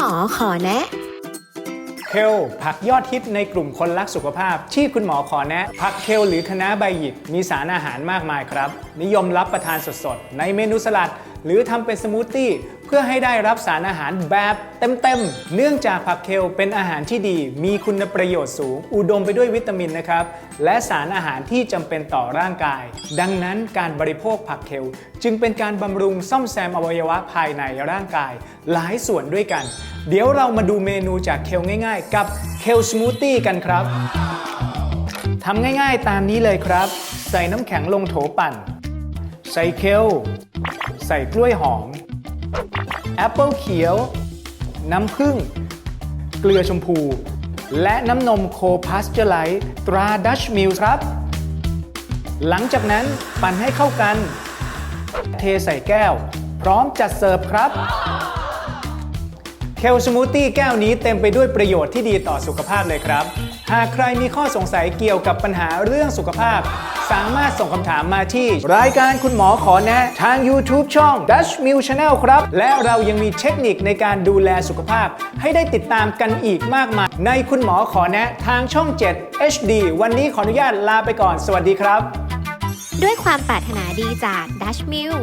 มอขอแนะเคลผักยอดฮิตในกลุ่มคนรักสุขภาพ ที่คุณหมอขอแนะ ผักเคลหรือคะน้าใบหยิกมีสารอาหารมากมายครับ นิยมรับประทานสดๆ ในเมนูสลัด หรือทำเป็นสมูทตี้เพื่อให้ได้รับสารอาหารแบบเต็มๆ เนื่องจากผักเคลเป็นอาหารที่ดี มีคุณประโยชน์สูง อุดมไปด้วยวิตามินนะครับ และสารอาหารที่จำเป็นต่อร่างกาย ดังนั้นการบริโภคผักเคลจึงเป็นการบำรุงซ่อมแซมอวัยวะภายในร่างกาย หลายส่วนด้วยกัน เดี๋ยวเรามาดูเมนูจากเคลง่าย ๆ กับเคลสมูทตี้กันครับทำง่ายๆตามนี้เลยครับ ใส่น้ำแข็งลงโถปั่น ใส่เคลใส่กล้วยหอม แอปเปิลเขียว น้ำผึ้งเกลือชมพู และน้ำนมโคพาสเจอร์ไลท์ตราดัชมิลครับ หลังจากนั้นปั่นให้เข้ากัน เทใส่แก้ว พร้อมจัดเสิร์ฟครับ เคลสมูทตี้แก้วนี้เต็มไปด้วยประโยชน์ที่ดีต่อสุขภาพเลยครับ หากใครมีข้อสงสัยเกี่ยวกับปัญหาเรื่องสุขภาพ สามารถส่งคำถามมาที่ รายการคุณหมอขอแนะทาง YouTube ช่อง Dutch m i l Channel ครับ และเรายังมีเทคนิคในการดูแลสุขภาพ ให้ได้ติดตามกันอีกมากมาย ในคุณหมอขอแนะทางช่อง 7 HD วันนี้ขออนุญาตลาไปก่อน สวัสดีครับ ด้วยความปรารถนาดีจาก Dutch m i l